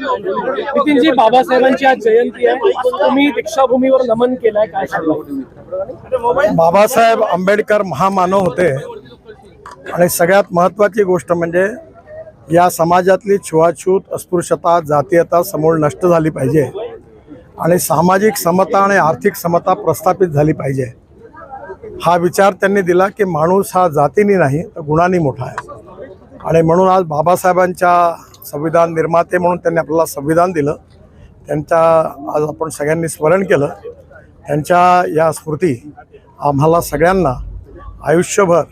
नितीनजी बाबासाहेबांची आज जयंती आहे. तुम्ही दीक्षाभूमीवर नमन केलंय काय सांगा बाबासाहेब आंबेडकर महामानव होते. आणि सगळ्यात महत्त्वाची गोष्ट म्हणजे या समाजातली छुआछूत अस्पृश्यता जातीयता समूळ नष्ट झाली पाहिजे. आणि सामाजिक समता आणि आर्थिक समता प्रस्थापित झाली पाहिजे. हा विचार त्यांनी दिला की माणूस हा जातीने नाही तर गुणांनी मोठा आहे. आणि म्हणून आज बाबासाहेबांच्या संविधान निर्माते म्हणून त्यांनी आपल्याला संविधान दिलं. त्यांच्या आज आपण सगळ्यांनी स्मरण केलं. त्यांच्या या स्मृती आम्हाला सगळ्यांना आयुष्यभर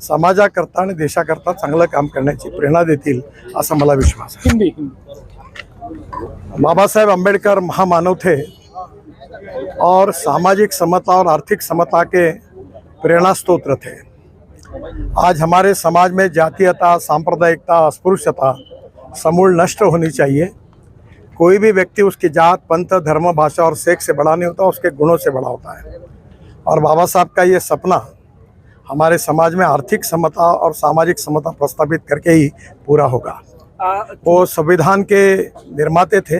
समाजाकरता आणि देशाकरता चांगलं काम करण्याची प्रेरणा देतील असा मला विश्वास आहे. हिंदी. हिंदी बाबा साहेब अम्बेडकर महामानव थे और सामाजिक समता और आर्थिक समता के प्रेरणा स्त्रोत्र थे आज हमारे समाज में जातीयता सांप्रदायिकता अस्पृश्यता समूल नष्ट होनी चाहिए। कोई भी व्यक्ति उसकी जात पंथ धर्म भाषा और सेक्स से बड़ा नहीं होता उसके गुणों से बड़ा होता है। और बाबा साहब का ये सपना हमारे समाज में आर्थिक समता और सामाजिक समता प्रस्तावित करके ही पूरा होगा। वो संविधान के निर्माते थे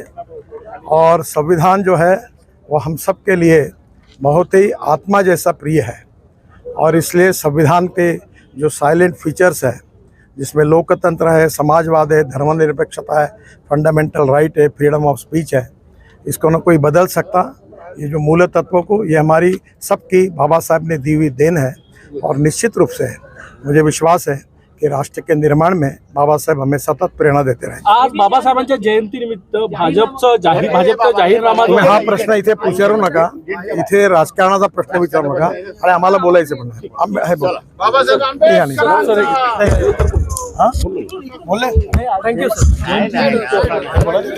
और संविधान जो है वो हम सब के लिए बहुत ही आत्मा जैसा प्रिय है। और इसलिए संविधान के जो साइलेंट फीचर्स है जिसमें लोकतंत्र है समाजवाद है धर्मनिरपेक्षता है फंडामेंटल राइट है फ्रीडम ऑफ स्पीच है। इसको न कोई बदल सकता ये जो मूल तत्वों को ये हमारी सबकी बाबा साहब ने दी हुई देन है और निश्चित रूप से मुझे विश्वास है कि राष्ट्र के निर्माण में बाबा साहेब हमें सतत प्रेरणा देते रहेंगे। आज बाबासाहेबांच्या जयंतीनिमित्त भाजपचं जाहीर भाजपचा जाहीरनामा हा प्रश्न इथे विचारू नका. इथे राजकारणाचा प्रश्न विचारू नका. आणि आम्हाला बोलायचं पण नाही. சொல்லு தேங்க்யூ சார்